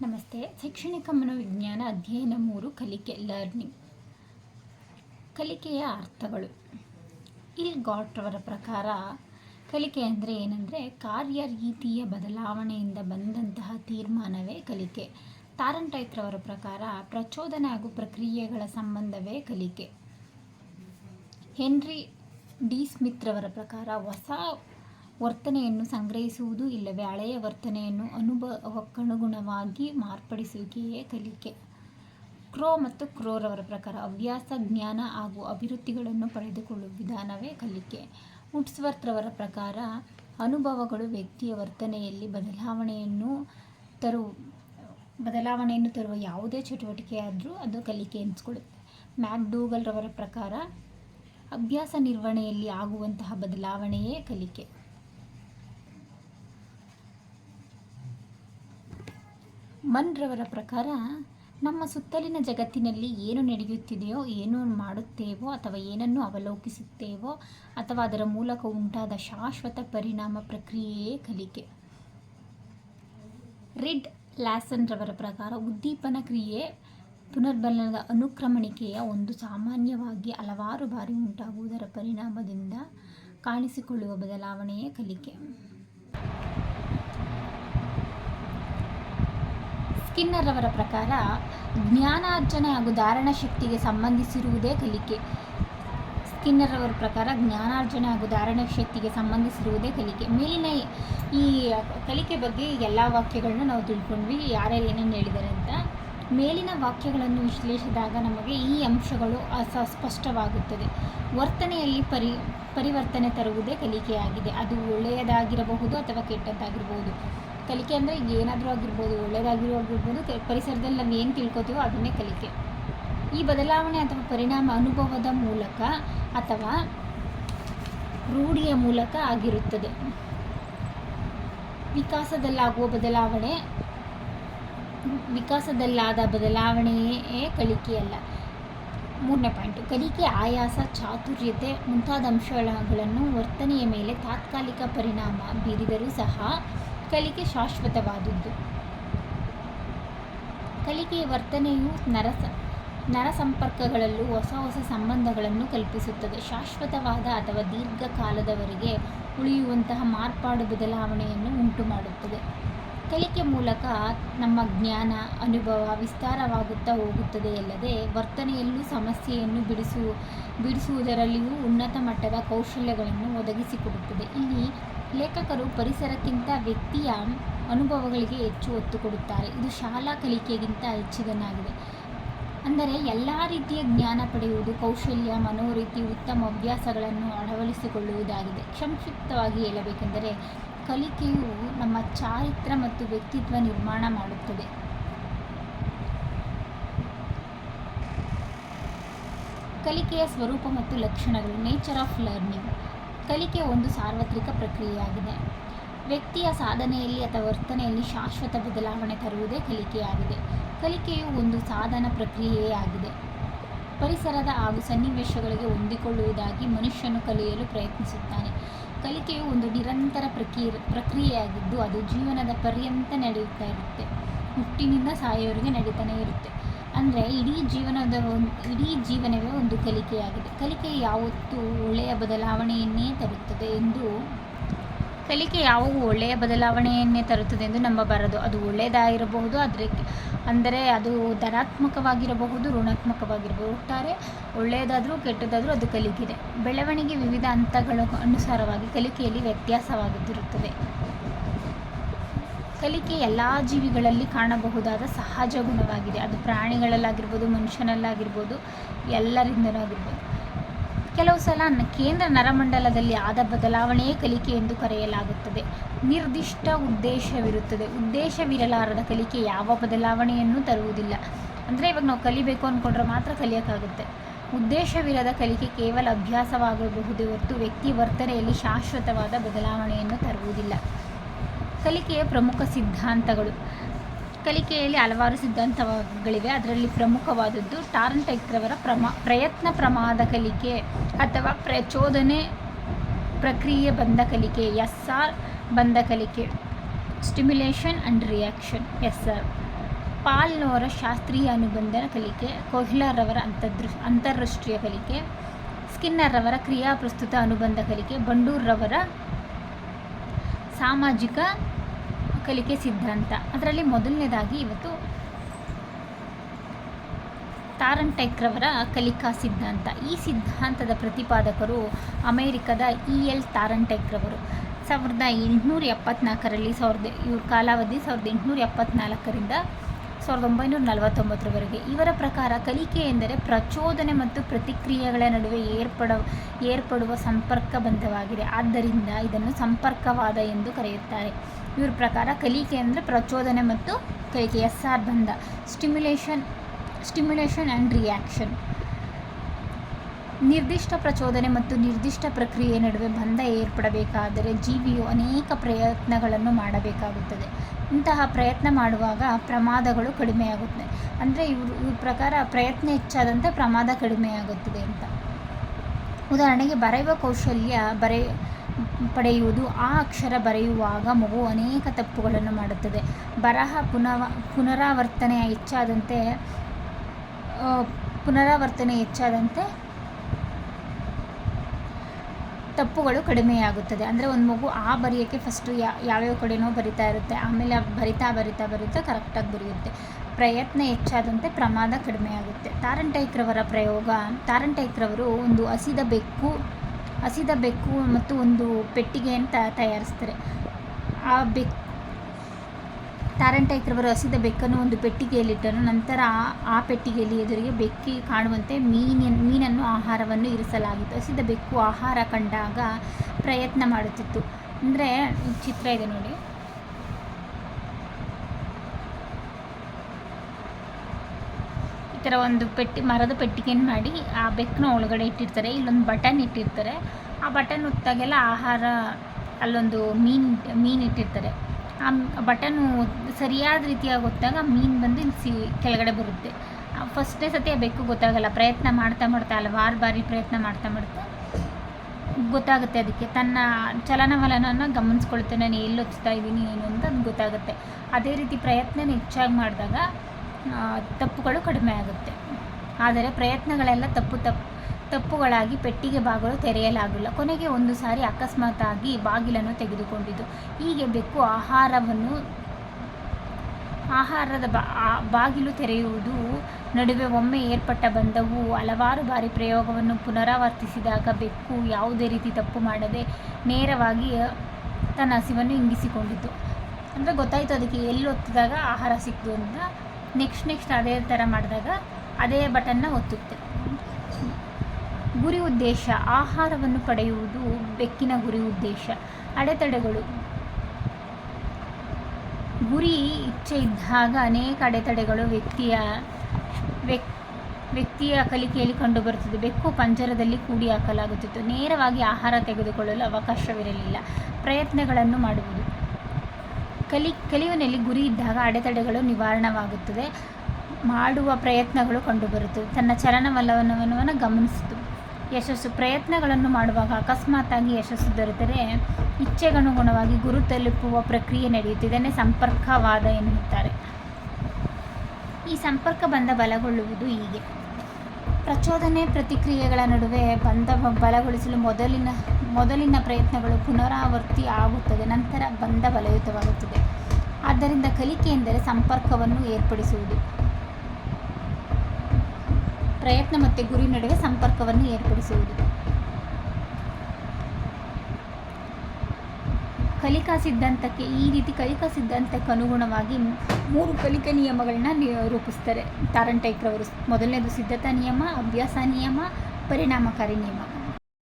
ನಮಸ್ತೆ. ಶೈಕ್ಷಣಿಕ ಮನೋವಿಜ್ಞಾನ ಅಧ್ಯಯನ ಮೂರು, ಕಲಿಕೆ, ಲರ್ನಿಂಗ್. ಕಲಿಕೆಯ ಅರ್ಥಗಳು. ಇಲ್ ಗಾಟ್ ಅವರ ಪ್ರಕಾರ ಕಲಿಕೆ ಅಂದರೆ ಏನಂದರೆ ಕಾರ್ಯ ರೀತಿಯ ಬದಲಾವಣೆಯಿಂದ ಬಂದಂತಹ ತೀರ್ಮಾನವೇ ಕಲಿಕೆ. ತಾರಂಟೈತ್ರವರ ಪ್ರಕಾರ ಪ್ರಚೋದನೆ ಹಾಗೂ ಪ್ರಕ್ರಿಯೆಗಳ ಸಂಬಂಧವೇ ಕಲಿಕೆ. ಹೆನ್ರಿ ಡಿ ಸ್ಮಿತ್ರವರ ಪ್ರಕಾರ ಹೊಸ ವರ್ತನೆಯನ್ನು ಸಂಗ್ರಹಿಸುವುದು ಇಲ್ಲವೇ? ಹಳೆಯ ವರ್ತನೆಯನ್ನು ಅನುಭವಕ್ಕನುಗುಣವಾಗಿ ಮಾರ್ಪಡಿಸುವಿಕೆಯೇ ಕಲಿಕೆ. ಕ್ರೋ ಮತ್ತು ಕ್ರೋರವರ ಪ್ರಕಾರ ಹವ್ಯಾಸ, ಜ್ಞಾನ ಹಾಗೂ ಅಭಿವೃದ್ಧಿಗಳನ್ನು ಪಡೆದುಕೊಳ್ಳುವ ವಿಧಾನವೇ ಕಲಿಕೆ. ಹುಟ್ಸ್ವರ್ತ್ರವರ ಪ್ರಕಾರ ಅನುಭವಗಳು ವ್ಯಕ್ತಿಯ ವರ್ತನೆಯಲ್ಲಿ ಬದಲಾವಣೆಯನ್ನು ತರು ಬದಲಾವಣೆಯನ್ನು ತರುವ ಯಾವುದೇ ಚಟುವಟಿಕೆಯಾದರೂ ಅದು ಕಲಿಕೆ ಎನಿಸ್ಕೊಳ್ಳುತ್ತೆ. ಮ್ಯಾಕ್ಡೂಗಲ್ರವರ ಪ್ರಕಾರ ಅಭ್ಯಾಸ ನಿರ್ವಹಣೆಯಲ್ಲಿ ಆಗುವಂತಹ ಬದಲಾವಣೆಯೇ ಕಲಿಕೆ. ಮನ್ರವರ ಪ್ರಕಾರ ನಮ್ಮ ಸುತ್ತಲಿನ ಜಗತ್ತಿನಲ್ಲಿ ಏನು ನಡೆಯುತ್ತಿದೆಯೋ, ಏನು ಮಾಡುತ್ತೇವೋ ಅಥವಾ ಏನನ್ನು ಅವಲೋಕಿಸುತ್ತೇವೋ ಅಥವಾ ಅದರ ಮೂಲಕ ಉಂಟಾದ ಶಾಶ್ವತ ಪರಿಣಾಮ ಪ್ರಕ್ರಿಯೆಯೇ ಕಲಿಕೆ. ರಿಡ್ ಲ್ಯಾಸನ್ರವರ ಪ್ರಕಾರ ಉದ್ದೀಪನ ಕ್ರಿಯೆ ಪುನರ್ಬಲನದ ಅನುಕ್ರಮಣಿಕೆಯ ಒಂದು ಸಾಮಾನ್ಯವಾಗಿ ಹಲವಾರು ಬಾರಿ ಉಂಟಾಗುವುದರ ಪರಿಣಾಮದಿಂದ ಕಾಣಿಸಿಕೊಳ್ಳುವ ಬದಲಾವಣೆಯೇ ಕಲಿಕೆ. ಸ್ಕಿನ್ನರ್ ಅವರ ಪ್ರಕಾರ ಜ್ಞಾನಾರ್ಜನೆ ಹಾಗೂ ಧಾರಣ ಶಕ್ತಿಗೆ ಸಂಬಂಧಿಸಿರುವುದೇ ಕಲಿಕೆ. ಸ್ಕಿನ್ನರ್ ಅವರ ಪ್ರಕಾರ ಜ್ಞಾನಾರ್ಜನೆ ಹಾಗೂ ಧಾರಣ ಶಕ್ತಿಗೆ ಸಂಬಂಧಿಸಿರುವುದೇ ಕಲಿಕೆ. ಮೇಲಿನ ಈ ಕಲಿಕೆ ಬಗ್ಗೆ ಎಲ್ಲ ವಾಕ್ಯಗಳನ್ನ ನಾವು ತಿಳ್ಕೊಂಡ್ವಿ. ಯಾರ್ಯಾರು ಏನೇನು ಹೇಳಿದ್ದಾರೆ ಅಂತ. ಮೇಲಿನ ವಾಕ್ಯಗಳನ್ನು ವಿಶ್ಲೇಷಿಸಿದಾಗ ನಮಗೆ ಈ ಅಂಶಗಳು ಸ್ಪಷ್ಟವಾಗುತ್ತದೆ ವರ್ತನೆಯಲ್ಲಿ ಪರಿ, ಪರಿವರ್ತನೆ ತರುವುದೇ ಕಲಿಕೆಯಾಗಿದೆ. ಅದು ಒಳ್ಳೆಯದಾಗಿರಬಹುದು ಅಥವಾ ಕೆಟ್ಟದ್ದಾಗಿರಬಹುದು. ಕಲಿಕೆ ಅಂದರೆ ಈಗ ಏನಾದರೂ ಆಗಿರ್ಬೋದು ಒಳ್ಳೆಯದಾಗಿರೋ ಆಗಿರ್ಬೋದು ಪರಿಸರದಲ್ಲಿ ನಾವು ಏನು ತಿಳ್ಕೊತೀವೋ ಅದನ್ನೇ ಕಲಿಕೆ. ಈ ಬದಲಾವಣೆ ಅಥವಾ ಪರಿಣಾಮ ಅನುಭವದ ಮೂಲಕ ಅಥವಾ ರೂಢಿಯ ಮೂಲಕ ಆಗಿರುತ್ತದೆ. ವಿಕಾಸದಲ್ಲಾಗುವ ಬದಲಾವಣೆ, ವಿಕಾಸದಲ್ಲಾದ ಬದಲಾವಣೆಯೇ ಕಲಿಕೆಯಲ್ಲ ಮೂರನೇ ಪಾಯಿಂಟು ಕಲಿಕೆ ಆಯಾಸ, ಚಾತುರ್ಯತೆ ಮುಂತಾದ ಅಂಶಗಳನ್ನು ವರ್ತನೆಯ ಮೇಲೆ ತಾತ್ಕಾಲಿಕ ಪರಿಣಾಮ ಬೀರಿದರೂ ಸಹ ಕಲಿಕೆ ಶಾಶ್ವತವಾದದ್ದು. ಕಲಿಕೆಯ ವರ್ತನೆಯು ನರಸ ನರ ಸಂಪರ್ಕಗಳಲ್ಲೂ ಹೊಸ ಹೊಸ ಸಂಬಂಧಗಳನ್ನು ಕಲ್ಪಿಸುತ್ತದೆ. ಶಾಶ್ವತವಾದ ಅಥವಾ ದೀರ್ಘಕಾಲದವರೆಗೆ ಉಳಿಯುವಂತಹ ಮಾರ್ಪಾಡು ಬದಲಾವಣೆಯನ್ನು ಉಂಟು ಮಾಡುತ್ತದೆ ಕಲಿಕೆ ಮೂಲಕ ನಮ್ಮ ಜ್ಞಾನ, ಅನುಭವ ವಿಸ್ತಾರವಾಗುತ್ತಾ ಹೋಗುತ್ತದೆಯಲ್ಲದೆ ವರ್ತನೆಯಲ್ಲೂ ಸಮಸ್ಯೆಯನ್ನು ಬಿಡಿಸು, ಬಿಡಿಸುವುದರಲ್ಲಿಯೂ ಉನ್ನತ ಮಟ್ಟದ ಕೌಶಲ್ಯಗಳನ್ನು ಒದಗಿಸಿಕೊಡುತ್ತದೆ. ಇಲ್ಲಿ ಲೇಖಕರು ಪರಿಸರಕ್ಕಿಂತ ವ್ಯಕ್ತಿಯ ಅನುಭವಗಳಿಗೆ ಹೆಚ್ಚು ಒತ್ತು ಕೊಡುತ್ತಾರೆ. ಇದು ಶಾಲಾ ಕಲಿಕೆಗಿಂತ ಹೆಚ್ಚಿನದಾಗಿದೆ ಅಂದರೆ ಎಲ್ಲ ರೀತಿಯ ಜ್ಞಾನ ಪಡೆಯುವುದು, ಕೌಶಲ್ಯ ಮನೋರೀತಿ ಉತ್ತಮ ಅಭ್ಯಾಸಗಳನ್ನು ಅಳವಡಿಸಿಕೊಳ್ಳುವುದಾಗಿದೆ. ಸಂಕ್ಷಿಪ್ತವಾಗಿ ಹೇಳಬೇಕೆಂದರೆ, ಕಲಿಕೆಯು ನಮ್ಮ ಚಾರಿತ್ರ ಮತ್ತು ವ್ಯಕ್ತಿತ್ವ ನಿರ್ಮಾಣ ಮಾಡುತ್ತದೆ. ಕಲಿಕೆಯ ಸ್ವರೂಪ ಮತ್ತು ಲಕ್ಷಣಗಳು ನೇಚರ್ ಆಫ್ ಲರ್ನಿಂಗ್ ಕಲಿಕೆ ಒಂದು ಸಾರ್ವತ್ರಿಕ ಪ್ರಕ್ರಿಯೆಯಾಗಿದೆ. ವ್ಯಕ್ತಿಯ ಸಾಧನೆಯಲ್ಲಿ ಅಥವಾ ವರ್ತನೆಯಲ್ಲಿ ಶಾಶ್ವತ ಬದಲಾವಣೆ ತರುವುದೇ ಕಲಿಕೆಯಾಗಿದೆ. ಕಲಿಕೆಯು ಒಂದು ಸಾಧನ ಪ್ರಕ್ರಿಯೆಯಾಗಿದೆ. ಪರಿಸರದ ಹಾಗೂ ಸನ್ನಿವೇಶಗಳಿಗೆ ಹೊಂದಿಕೊಳ್ಳುವುದಾಗಿ ಮನುಷ್ಯನು ಕಲಿಯಲು ಪ್ರಯತ್ನಿಸುತ್ತಾನೆ. ಕಲಿಕೆಯು ಒಂದು ನಿರಂತರ ಪ್ರಕ್ರಿಯೆ ಪ್ರಕ್ರಿಯೆಯಾಗಿದ್ದು ಅದು ಜೀವನದ ಪರ್ಯಂತ ನಡೆಯುತ್ತಾ ಇರುತ್ತೆ. ಹುಟ್ಟಿನಿಂದ ಸಾಯೋರಿಗೆ ನಡೀತಾನೆ ಇರುತ್ತೆ. ಅಂದರೆ ಇಡೀ ಜೀವನದ ಒಂದು, ಇಡೀ ಜೀವನವೇ ಒಂದು ಕಲಿಕೆಯಾಗಿದೆ. ಕಲಿಕೆ ಯಾವತ್ತೂ ಒಳ್ಳೆಯ ಬದಲಾವಣೆಯನ್ನೇ ತರುತ್ತದೆ ಎಂದು ಕಲಿಕೆ ಯಾವಾಗೂ ಒಳ್ಳೆಯ ಬದಲಾವಣೆಯನ್ನೇ ತರುತ್ತದೆ ಎಂದು ನಂಬಬಾರದು. ಅದು ಒಳ್ಳೆಯದಾಗಿರಬಹುದು, ಆದರೆ ಅಂದರೆ ಅದು ಧನಾತ್ಮಕವಾಗಿರಬಹುದು, ಋಣಾತ್ಮಕವಾಗಿರಬಹುದು. ಒಟ್ಟಾರೆ ಒಳ್ಳೆಯದಾದರೂ ಕೆಟ್ಟದಾದರೂ ಅದು ಕಲಿಕೆ ಬೆಳವಣಿಗೆ ವಿವಿಧ ಹಂತಗಳ ಅನುಸಾರವಾಗಿ ಕಲಿಕೆಯಲ್ಲಿ ವ್ಯತ್ಯಾಸವಾಗಿರುತ್ತದೆ. ಕಲಿಕೆ ಎಲ್ಲ ಜೀವಿಗಳಲ್ಲಿ ಕಾಣಬಹುದಾದ ಸಹಜ ಗುಣವಾಗಿದೆ. ಅದು ಪ್ರಾಣಿಗಳಲ್ಲಾಗಿರ್ಬೋದು, ಮನುಷ್ಯನಲ್ಲಾಗಿರ್ಬೋದು, ಎಲ್ಲರಿಂದನೂ ಆಗಿರ್ಬೋದು. ಕೆಲವು ಸಲ ಕೇಂದ್ರ ನರಮಂಡಲದಲ್ಲಿ ಆದ ಬದಲಾವಣೆಯೇ ಕಲಿಕೆ ಎಂದು ಕರೆಯಲಾಗುತ್ತದೆ. ನಿರ್ದಿಷ್ಟ ಉದ್ದೇಶವಿರುತ್ತದೆ. ಉದ್ದೇಶವಿರಲಾರದ ಕಲಿಕೆ ಯಾವ ಬದಲಾವಣೆಯನ್ನು ತರುವುದಿಲ್ಲ. ಅಂದರೆ ಇವಾಗ ನಾವು ಕಲಿಬೇಕು ಅಂದ್ಕೊಂಡ್ರೆ ಮಾತ್ರ ಕಲಿಯೋಕ್ಕಾಗುತ್ತೆ. ಉದ್ದೇಶವಿರದ ಕಲಿಕೆ ಕೇವಲ ಅಭ್ಯಾಸವಾಗಬಹುದೇ ಹೊರತು ವ್ಯಕ್ತಿ ವರ್ತನೆಯಲ್ಲಿ ಶಾಶ್ವತವಾದ ಬದಲಾವಣೆಯನ್ನು ತರುವುದಿಲ್ಲ. ಕಲಿಕೆಯ ಪ್ರಮುಖ ಸಿದ್ಧಾಂತಗಳು. ಕಲಿಕೆಯಲ್ಲಿ ಹಲವಾರು ಸಿದ್ಧಾಂತಗಳಿವೆ. ಅದರಲ್ಲಿ ಪ್ರಮುಖವಾದದ್ದು ಟಾರ್ನ್ಟೈಕ್ರವರ ಪ್ರಮಾ, ಪ್ರಯತ್ನ ಪ್ರಮಾದ ಕಲಿಕೆ ಅಥವಾ ಪ್ರಚೋದನೆ ಪ್ರಕ್ರಿಯೆ ಬಂದ ಕಲಿಕೆ ಎಸ್ ಆರ್ ಬಂದ ಕಲಿಕೆ, stimulation and reaction S R ಪಾಲ್ನವರ ಶಾಸ್ತ್ರೀಯ ಅನುಬಂಧನ ಕಲಿಕೆ ಕೊಹ್ಲರವರ ಅಂತರ್ದೃ ಅಂತಾರಾಷ್ಟ್ರೀಯ ಕಲಿಕೆ, ಸ್ಕಿನ್ನರ್ರವರ ಕ್ರಿಯಾ ಪ್ರಸ್ತುತ ಅನುಬಂಧ ಕಲಿಕೆ, ಬಂಡೂರ್ರವರ ಸಾಮಾಜಿಕ ಕಲಿಕೆ ಸಿದ್ಧಾಂತ. ಅದರಲ್ಲಿ ಮೊದಲನೇದಾಗಿ ಇವತ್ತು ತಾರಂಟೈಕ್ರವರ ಕಲಿಕಾ ಸಿದ್ಧಾಂತ. ಈ ಸಿದ್ಧಾಂತದ ಪ್ರತಿಪಾದಕರು ಅಮೇರಿಕದ ಇ. ಎಲ್. ತಾರಂಟೈಕ್ರವರು. ಸಾವಿರದ ಎಂಟುನೂರ ಎಪ್ಪತ್ನಾಲ್ಕರಲ್ಲಿ, ಸಾವಿರದ ಇವ್ರ ಕಾಲಾವಧಿ ಸಾವಿರದ ಎಂಟುನೂರ ಎಪ್ಪತ್ನಾಲ್ಕರಿಂದ ಸಾವಿರದ ಒಂಬೈನೂರ ನಲವತ್ತೊಂಬತ್ತರವರೆಗೆ ಇವರ ಪ್ರಕಾರ ಕಲಿಕೆ ಎಂದರೆ ಪ್ರಚೋದನೆ ಮತ್ತು ಪ್ರತಿಕ್ರಿಯೆಗಳ ನಡುವೆ ಏರ್ಪಡ, ಏರ್ಪಡುವ ಸಂಪರ್ಕ ಬಂಧವಾಗಿದೆ. ಆದ್ದರಿಂದ ಇದನ್ನು ಸಂಪರ್ಕವಾದ ಎಂದು ಕರೆಯುತ್ತಾರೆ. ಇವ್ರ ಪ್ರಕಾರ ಕಲಿಕೆ ಅಂದರೆ ಪ್ರಚೋದನೆ ಮತ್ತು ಕಲಿಕೆ ಎಸ್ ಆರ್ ಬಂಧ ಸ್ಟಿಮ್ಯುಲೇಷನ್ ಸ್ಟಿಮ್ಯುಲೇಷನ್ ಆ್ಯಂಡ್ ರಿಯಾಕ್ಷನ್ ನಿರ್ದಿಷ್ಟ ಪ್ರಚೋದನೆ ಮತ್ತು ನಿರ್ದಿಷ್ಟ ಪ್ರಕ್ರಿಯೆ ನಡುವೆ ಬಂಧ ಏರ್ಪಡಬೇಕಾದರೆ ಜೀವಿಯು ಅನೇಕ ಪ್ರಯತ್ನಗಳನ್ನು ಮಾಡಬೇಕಾಗುತ್ತದೆ. ಇಂತಹ ಪ್ರಯತ್ನ ಮಾಡುವಾಗ ಪ್ರಮಾದಗಳು ಕಡಿಮೆಯಾಗುತ್ತದೆ ಅಂದರೆ ಇವರು, ಇವ್ರ ಪ್ರಕಾರ ಪ್ರಯತ್ನ ಹೆಚ್ಚಾದಂತೆ ಪ್ರಮಾದ ಕಡಿಮೆಯಾಗುತ್ತದೆ ಅಂತ. ಉದಾಹರಣೆಗೆ ಬರೆಯುವ ಕೌಶಲ್ಯ ಬರೆ, ಪಡೆಯುವುದು. ಆ ಅಕ್ಷರ ಬರೆಯುವಾಗ ಮಗು ಅನೇಕ ತಪ್ಪುಗಳನ್ನು ಮಾಡುತ್ತದೆ. ಬರಹ ಪುನವ, ಪುನರಾವರ್ತನೆ ಹೆಚ್ಚಾದಂತೆ ಪುನರಾವರ್ತನೆ ಹೆಚ್ಚಾದಂತೆ ತಪ್ಪುಗಳು ಕಡಿಮೆಯಾಗುತ್ತದೆ. ಅಂದರೆ ಒಂದು ಮಗು ಆ ಬರೆಯೋಕ್ಕೆ ಫಸ್ಟು ಯಾವ್ಯಾವ ಕಡೆನೋ ಬರಿತಾ ಇರುತ್ತೆ. ಆಮೇಲೆ ಬರಿತಾ ಬರಿತಾ ಬರಿತಾ ಕರೆಕ್ಟಾಗಿ ಬರೆಯುತ್ತೆ. ಪ್ರಯತ್ನ ಹೆಚ್ಚಾದಂತೆ ಪ್ರಮಾದ ಕಡಿಮೆಯಾಗುತ್ತೆ. ತಾರಂಟೈಕ್ರವರ ಪ್ರಯೋಗ ತಾರಂಟೈಕ್ರವರು ಒಂದು ಹಸಿದ ಬೆಕ್ಕು ಹಸಿದ ಬೆಕ್ಕು ಮತ್ತು ಒಂದು ಪೆಟ್ಟಿಗೆಯನ್ನು ತಯಾರಿಸ್ತಾರೆ. ಆ ಬೆಕ್ಕು ತಾರಂಟೈಕ್ರವರು ಹಸಿದ ಬೆಕ್ಕನ್ನು ಒಂದು ಪೆಟ್ಟಿಗೆಯಲ್ಲಿಟ್ಟನು. ನಂತರ ಆ- ಆ ಪೆಟ್ಟಿಗೆಯಲ್ಲಿ ಎದುರಿಗೆ ಬೆಕ್ಕಿ ಕಾಣುವಂತೆ ಮೀನಿನ, ಮೀನನ್ನು ಆಹಾರವನ್ನು ಇರಿಸಲಾಗಿತ್ತು. ಹಸಿದ ಬೆಕ್ಕು ಆಹಾರ ಕಂಡಾಗ ಪ್ರಯತ್ನ ಮಾಡುತ್ತಿತ್ತು. ಅಂದರೆ ಚಿತ್ರ ಇದೆ ನೋಡಿ. ಈ ಥರ ಒಂದು ಪೆಟ್ಟಿ, ಮರದ ಪೆಟ್ಟಿಗೆಯನ್ನು ಮಾಡಿ ಆ ಬೆಕ್ಕನ ಒಳಗಡೆ ಇಟ್ಟಿರ್ತಾರೆ. ಇಲ್ಲೊಂದು ಬಟನ್ ಇಟ್ಟಿರ್ತಾರೆ. ಆ ಬಟನ್ ಉತ್ತಾಗೆಲ್ಲ ಆಹಾರ, ಅಲ್ಲೊಂದು ಮೀನು ಮೀನು ಇಟ್ಟಿರ್ತಾರೆ. ಆ ಬಟನ್ನು ಸರಿಯಾದ ರೀತಿಯಾಗಿ ಗೊತ್ತಾಗ ಮೀನು ಬಂದು ಇಲ್ಲಿ ಸಿ ಕೆಳಗಡೆ ಬರುತ್ತೆ. ಫಸ್ಟೇ ಸತಿ ಆ ಬೆಕ್ಕು ಗೊತ್ತಾಗಲ್ಲ. ಪ್ರಯತ್ನ ಮಾಡ್ತಾ ಮಾಡ್ತಾ ಹಲವಾರು ಬಾರಿ ಪ್ರಯತ್ನ ಮಾಡ್ತಾ ಮಾಡ್ತಾ ಗೊತ್ತಾಗುತ್ತೆ ಅದಕ್ಕೆ. ತನ್ನ ಚಲನವಲನನ ಗಮನಿಸ್ಕೊಳುತ್ತೆ ನಾನು ಎಲ್ಲಿ ಒತ್ತಾ ಇದ್ದೀನಿ, ಏನು ಅಂತ ಅದು ಗೊತ್ತಾಗುತ್ತೆ. ಅದೇ ರೀತಿ ಪ್ರಯತ್ನ ಹೆಚ್ಚಾಗಿ ಮಾಡಿದಾಗ ತಪ್ಪುಗಳು ಕಡಿಮೆ ಆಗುತ್ತೆ. ಆದರೆ ಪ್ರಯತ್ನಗಳೆಲ್ಲ ತಪ್ಪು ತಪ್ಪು ತಪ್ಪುಗಳಾಗಿ ಪೆಟ್ಟಿಗೆ ಬಾಗಿಲು ತೆರೆಯಲಾಗಿಲ್ಲ. ಕೊನೆಗೆ ಒಂದು ಸಾರಿ ಅಕಸ್ಮಾತ್ತಾಗಿ ಬಾಗಿಲನ್ನು ತೆಗೆದುಕೊಂಡಿತು ಹೀಗೆ ಬೆಕ್ಕು ಆಹಾರವನ್ನು, ಆಹಾರದ ಬಾಗಿಲು ತೆರೆಯುವುದು ನಡುವೆ ಒಮ್ಮೆ ಏರ್ಪಟ್ಟ ಬಂಧವು ಹಲವಾರು ಬಾರಿ ಪ್ರಯೋಗವನ್ನು ಪುನರಾವರ್ತಿಸಿದಾಗ ಬೆಕ್ಕು ಯಾವುದೇ ರೀತಿ ತಪ್ಪು ಮಾಡದೆ ನೇರವಾಗಿ ತನ್ನ ಹಸಿವನ್ನು ಇಂಗಿಸಿಕೊಂಡಿತು ಅಂದರೆ ಗೊತ್ತಾಯಿತು ಅದಕ್ಕೆ ಎಲ್ಲಿ ಒತ್ತಿದಾಗ ಆಹಾರ ಸಿಕ್ತು ಅಂತ. ನೆಕ್ಸ್ಟ್ ನೆಕ್ಸ್ಟ್ ಅದೇ ಥರ ಮಾಡಿದಾಗ ಅದೇ ಬಟನ್ನ ಒತ್ತುತ್ತೆ. ಗುರಿ ಉದ್ದೇಶ, ಆಹಾರವನ್ನು ಪಡೆಯುವುದು ಬೆಕ್ಕಿನ ಗುರಿ ಉದ್ದೇಶ, ಅಡೆತಡೆಗಳು. ಗುರಿ ಇಚ್ಛೆ ಇದ್ದಾಗ ಅನೇಕ ಅಡೆತಡೆಗಳು ವ್ಯಕ್ತಿಯ, ವ್ಯಕ್, ವ್ಯಕ್ತಿಯ ಕಲಿಕೆಯಲ್ಲಿ ಕಂಡುಬರುತ್ತದೆ ಬೆಕ್ಕು ಪಂಜರದಲ್ಲಿ ಕೂಡಿ ಹಾಕಲಾಗುತ್ತಿತ್ತು. ನೇರವಾಗಿ ಆಹಾರ ತೆಗೆದುಕೊಳ್ಳಲು ಅವಕಾಶವಿರಲಿಲ್ಲ. ಪ್ರಯತ್ನಗಳನ್ನು ಮಾಡುವುದು. ಕಲಿ ಕಲಿಯುವಲ್ಲಿ ಗುರಿ ಇದ್ದಾಗ ಅಡೆತಡೆಗಳು ನಿವಾರಣವಾಗುತ್ತದೆ. ಮಾಡುವ ಪ್ರಯತ್ನಗಳು ಕಂಡುಬರುತ್ತವೆ ತನ್ನ ಚಲನವಲನವನ್ನು ಗಮನಿಸಿತು. ಯಶಸ್ಸು ಪ್ರಯತ್ನಗಳನ್ನು ಮಾಡುವಾಗ ಅಕಸ್ಮಾತ್ತಾಗಿ ಯಶಸ್ಸು ದೊರೆತರೆ, ಇಚ್ಛೆಗನುಗುಣವಾಗಿ ಗುರು ತಲುಪುವ ಪ್ರಕ್ರಿಯೆ ನಡೆಯುತ್ತಿದೆ ಸಂಪರ್ಕವಾದ ಎನ್ನುತ್ತಾರೆ. ಈ ಸಂಪರ್ಕ ಬಂಧ ಬಲಗೊಳ್ಳುವುದು ಹೀಗೆ. ಪ್ರಚೋದನೆ ಪ್ರತಿಕ್ರಿಯೆಗಳ ನಡುವೆ ಬಂದ ಬಲಗೊಳಿಸಲು ಮೊದಲಿನ ಮೊದಲಿನ ಪ್ರಯತ್ನಗಳು ಪುನರಾವರ್ತಿ ಆಗುತ್ತದೆ, ನಂತರ ಬಂಧ ಬಲಯುತವಾಗುತ್ತದೆ. ಆದ್ದರಿಂದ ಕಲಿಕೆ ಎಂದರೆ ಸಂಪರ್ಕವನ್ನು ಏರ್ಪಡಿಸುವುದು. ಪ್ರಯತ್ನ ಮತ್ತು ಗುರಿ ನಡುವೆ ಸಂಪರ್ಕವನ್ನು ಏರ್ಪಡಿಸುವುದು. ಕಲಿಕಾ ಸಿದ್ಧಾಂತಕ್ಕೆ ಈ ರೀತಿ ಕಲಿಕಾ ಸಿದ್ಧಾಂತಕ್ಕೆ ಅನುಗುಣವಾಗಿ ಮೂರು ಕಲಿಕಾ ನಿಯಮಗಳನ್ನ ರೂಪಿಸ್ತಾರೆ. ತಾರಂಟೈಕ್ರವರು ಮೊದಲನೇದು ಸಿದ್ಧತಾ ನಿಯಮ, ಅಭ್ಯಾಸ ನಿಯಮ, ಪರಿಣಾಮಕಾರಿ ನಿಯಮ.